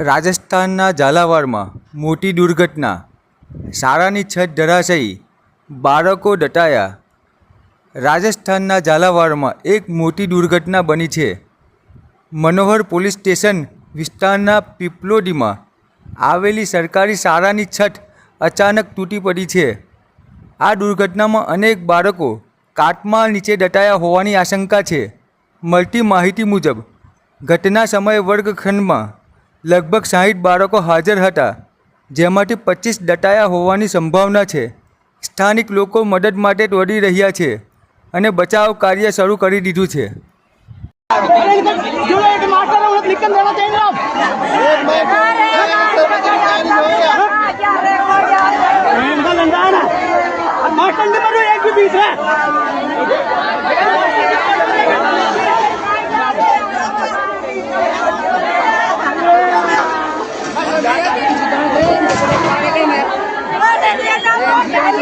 રાજસ્થાનના ઝાલાવાડમાં મોટી દુર્ઘટના. શાળાની છત ધરાશયી, બાળકો દટાયા. રાજસ્થાનના ઝાલાવાડમાં એક મોટી દુર્ઘટના બની છે. મનોહર પોલીસ સ્ટેશન વિસ્તારના પીપલોડીમાં આવેલી સરકારી શાળાની છત અચાનક તૂટી પડી છે. આ દુર્ઘટનામાં અનેક બાળકો કાટમાળ નીચે દટાયા હોવાની આશંકા છે. મળતી માહિતી મુજબ, ઘટના સમયે વર્ગખંડમાં લગભગ સાહીઠ બાળકો હાજર હતા જેમાંથી પચીસ દટાયા હોવાની સંભાવના છે સ્થાનિક લોકો મદદ માટે દોડી રહ્યા છે અને બચાવ કાર્ય શરૂ કરી દીધું છે जो एक मास्टर है उन्हें निकल देना चाहिए Gracias.